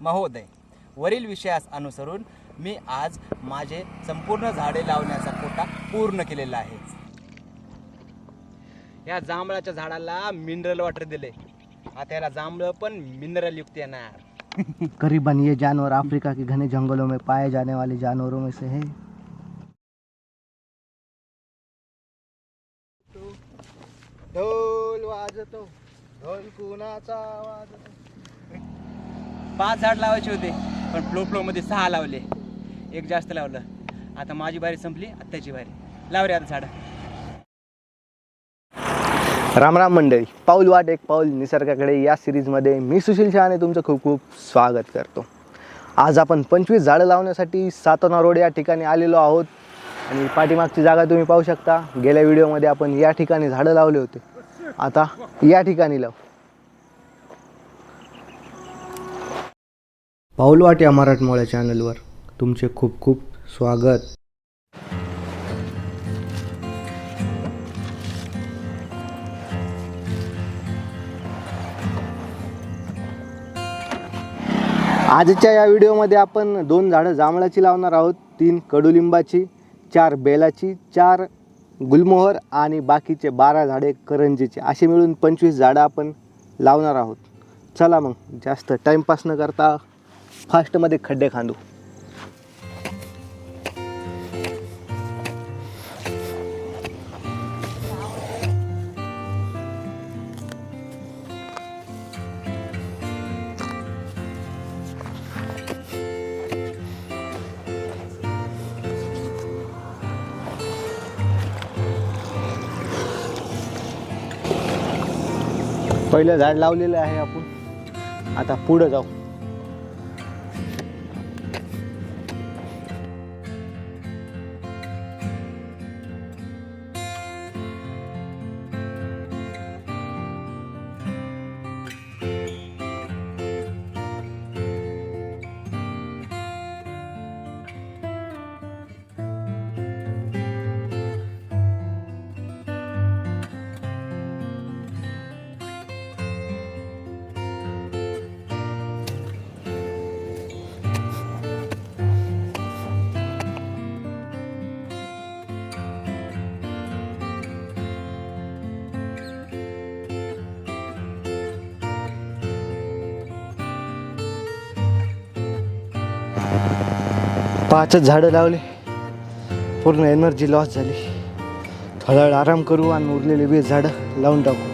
महोदय वरील विषयास अनुसरून मी आज माझे संपूर्ण झाडे लावण्याचा कोटा पूर्ण केलेला आहे. या जांभळाच्या झाडाला मिनरल वॉटर दिले. आता याला जांभळं पण मिनरल युक्त येणार. करीबन ये जानवर अफ्रीका के घने जंगलों में पाए जाने वाले जानवरों में से है। ढोल वाजतो ढोल कुणाचा वाजतो पाच झाड लावायचे होते पण फ्लो फ्लोमध्ये सहा लावले. एक जास्त लावलं. आता माझी बारी संपली आत्ताची बारी. लाव रे आता झाड. राम राम मंडळी. पाऊल वाट एक पाऊल निसर्गाकडे. या सिरीजमध्ये मी सुशील शहाने तुमचं खूप खूप स्वागत करतो. आज आपण पंचवीस झाडं लावण्यासाठी सातना रोड या ठिकाणी आलेलो आहोत. आणि पाठीमागची जागा तुम्ही पाहू शकता. गेल्या व्हिडिओमध्ये आपण या ठिकाणी झाडं लावले होते. आता या ठिकाणी लावू. पाऊलवाट या मराठमोळ्या चॅनलवर. तुमचे खूप खूप स्वागत. आजच्या या व्हिडिओमध्ये आपण दोन झाडं जांभळाची लावणार आहोत. तीन कडुलिंबाची चार बेलाची चार गुलमोहर आणि बाकीचे बारा झाडे करंजीची. असे मिळून पंचवीस झाडं आपण लावणार आहोत. चला मग जास्त टाईमपास न करता फास्टमध्ये खड्डे खांदू. पहिलं झाड लावलेलं आहे आपण. आता पुढं जाऊ. पाचच झाडं लावले. पूर्ण एनर्जी लॉस झाली. थोडा वेळ आराम करू आणि उरलेले वीस झाडं लावून टाकू.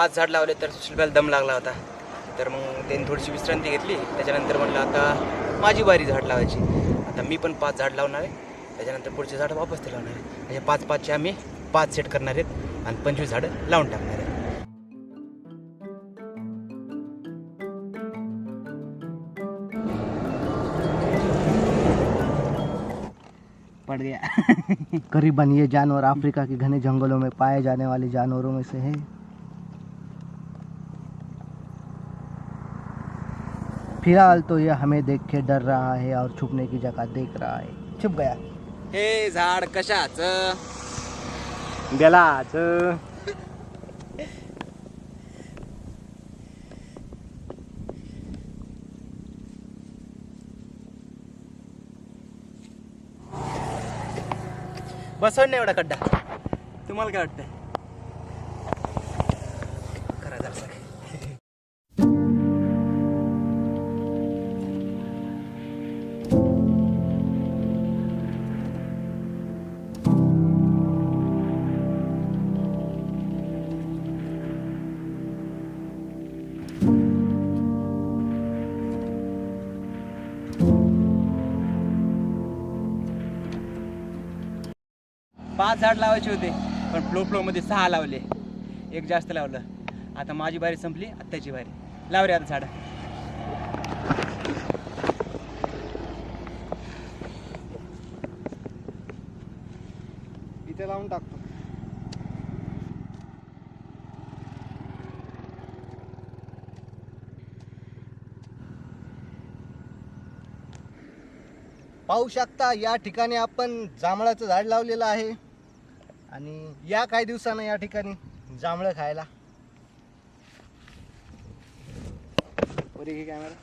पाच झाड लावले तर शिल्पाला दम लागला होता. तर मग त्यांनी थोडीशी विश्रांती घेतली. त्याच्यानंतर म्हटलं आता माझी बारी झाड लावायची. आता मी पण पाच झाड लावणार आहे. त्याच्यानंतर पुढचे झाड वापस ते लावणार आहे. म्हणजे पाच पाचचे आम्ही पाच सेट करणार आहेत आणि पंचवीस झाडं लावून टाकणार आहे पड़ गया। करीबन ये जानवर अफ्रीका के घने जंगलों में पाए जाने वाले जानवरों में से है। फिलहाल तो ये हमें देख के डर रहा है और छुपने की जगह देख रहा है। छुप गया। हे झाड कशाच? गेलाच। बसवण नाही एवढा खड्डा. तुम्हाला काय वाटतं पाच झाड लावायचे होते पण फ्लो फ्लोमध्ये सहा लावले. एक जास्त लावलं. आता माझी बारी संपली आत्ताची बारी. लाव रे आता झाड. इथे लावून टाकतो. पाहू शकता या ठिकाणी आपण जांभळाचं झाड लावलेलं आहे. आणि या काही दिवसानं या ठिकाणी जांभळं खायला. कॅमेरा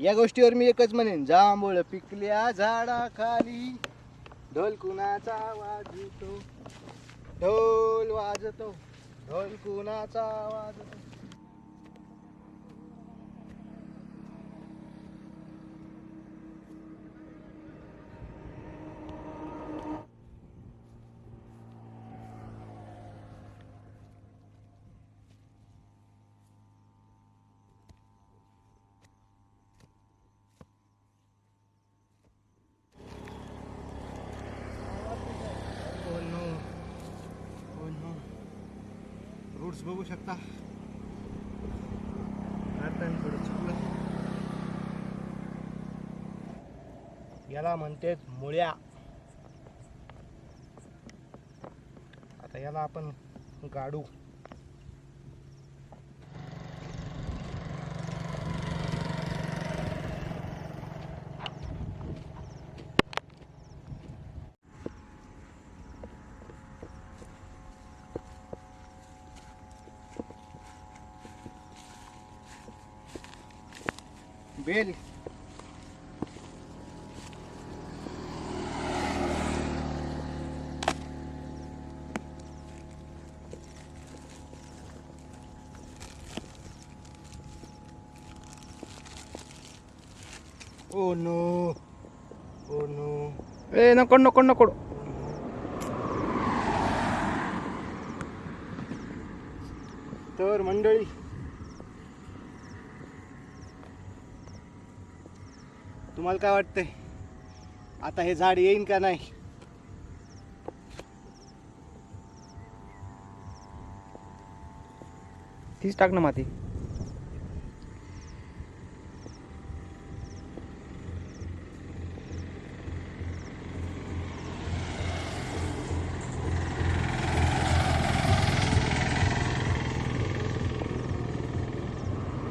या गोष्टीवर मी एकच म्हणेन जांभूळ पिकल्या झाडाखाली ढोल कुणाचा वाजतो ढोल वाजतो ढोल कुणाचा वाजतो रूट्स बघू शकता. आता थोडं चुकलं याला म्हणतात मुळ्या. आता याला आपण गाडू. Bell oh no oh no ए नको नको नको तर मंडळी तुम्हाला काय वाटतंय? आता हे झाड येईन का नाही? तीच टाक ना माती.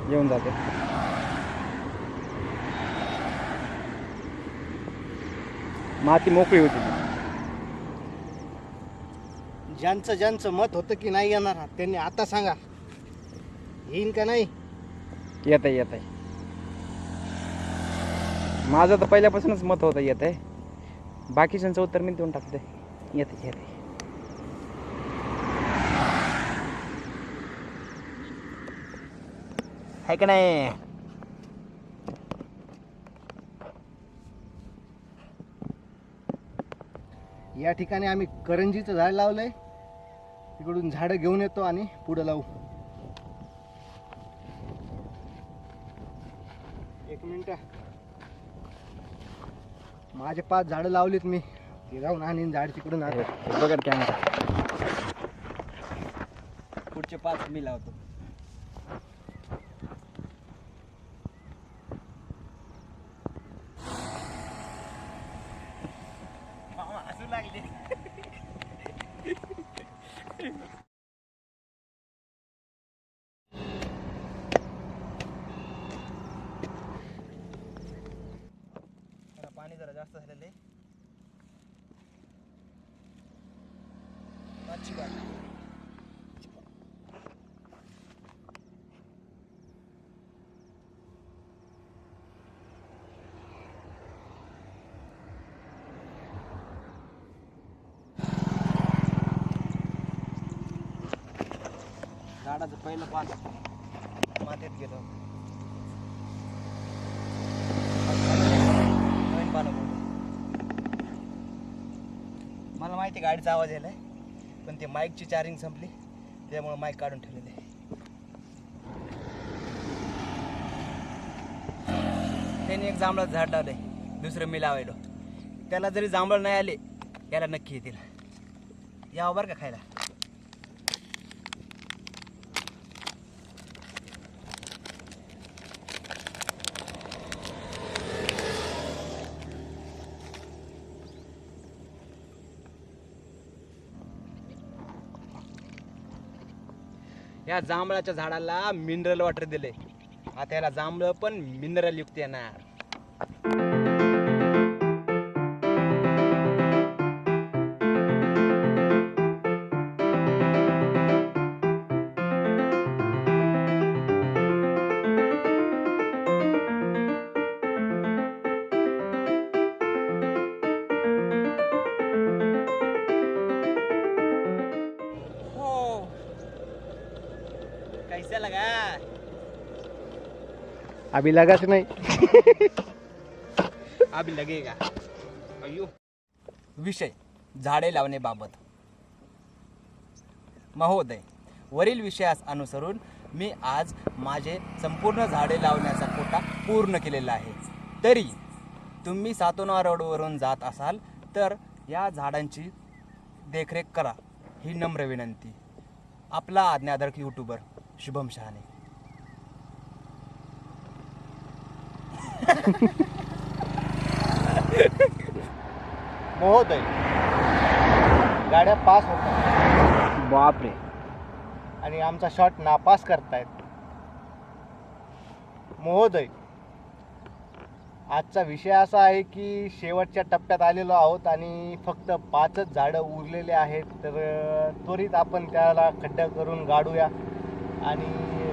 येऊन जाते. माती मोकळी होती. ज्यांचं ज्यांचं मत होतं की नाही येणार त्यांनी आता सांगा. येईन का नाही? येत आहे येत आहे माझं तर पहिल्यापासूनच मत होतं येत आहे बाकीच्यांचं उत्तर मी देऊन टाकते येते येते आहे का नाही? या ठिकाणी आम्ही करंजीचं झाड लावलंय. तिकडून झाडं घेऊन येतो आणि पुढं लावू. एक मिनिट. माझे पाच झाडं लावलीत मी. ते जाऊन आणि झाड तिकडून आलं बघा कॅमेरा पुढचे पाच मी लावतो लागले पाणी जरा जास्त झालेलं. आहे है। झाडाचं पहिलं पान. मातीत गेलं नवीन पानं पडलं. मला माहिती गाडीचा आवाज यायलाय. पण ते माईकची चार्जिंग संपली. त्यामुळे माईक काढून ठेवलेले आहे. त्याने एक जांभळाचं झाड लावलंय. दुसरं मी लावायलो. त्याला जरी जांभळ नाही आले याला नक्की येतील. या बरं का खायला? या जांभळाच्या झाडाला मिनरल वॉटर दिले आता याला जांभळं पण मिनरल युक्त येणार. अभी लगाच नाही. अभी लगेगा अयो विषय झाडे लावण्याबाबत महोदय वरील विषयास अनुसरून मी आज माझे संपूर्ण झाडे लावण्याचा कोटा पूर्ण केलेला आहे. तरी तुम्ही सातोना रोडवरून जात असाल तर या झाडांची देखरेख करा ही नम्र विनंती. आपला आज्ञाधारक यूट्यूबर शुभम शहाणे. महोदय गाड्या पास होतात. बापरे. आणि आमचा शॉट नापास करतायत. महोदय आजचा विषय असा आहे की शेवटच्या टप्प्यात आलेलो आहोत आणि फक्त पाचच झाडं उरलेले आहेत तर त्वरित आपण त्याला खड्डा करून गाडूया आणि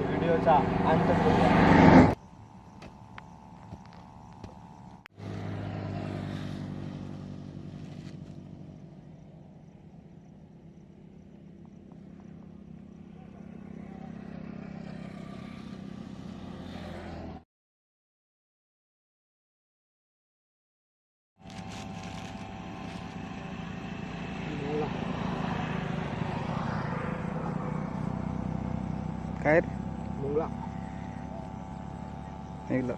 व्हिडिओचा अंत करूया. Kahit? Mula. Ay, là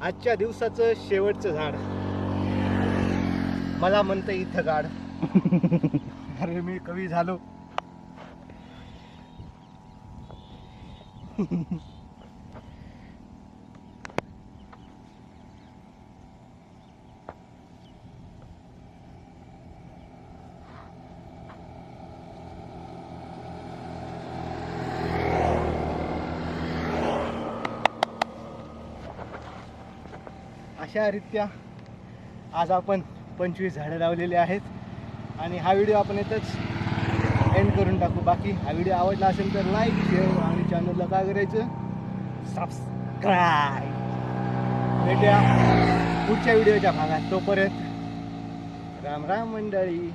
आजच्या दिवसाचं शेवटचं झाड. मला म्हणतं इथं गाड अरे मी कवी झालो. अशा रीत्या आज आपण पंचवीस झाडं लावलेली आहेत. आणि हा व्हिडिओ आपण येतच एंड करून टाकू. बाकी हा व्हिडिओ आवडला असेल तर लाईक शेअर आणि चॅनलला काय करायचं? सबस्क्राईब भेटूया पुढच्या व्हिडिओच्या भागात. तोपर्यंत राम राम मंडळी.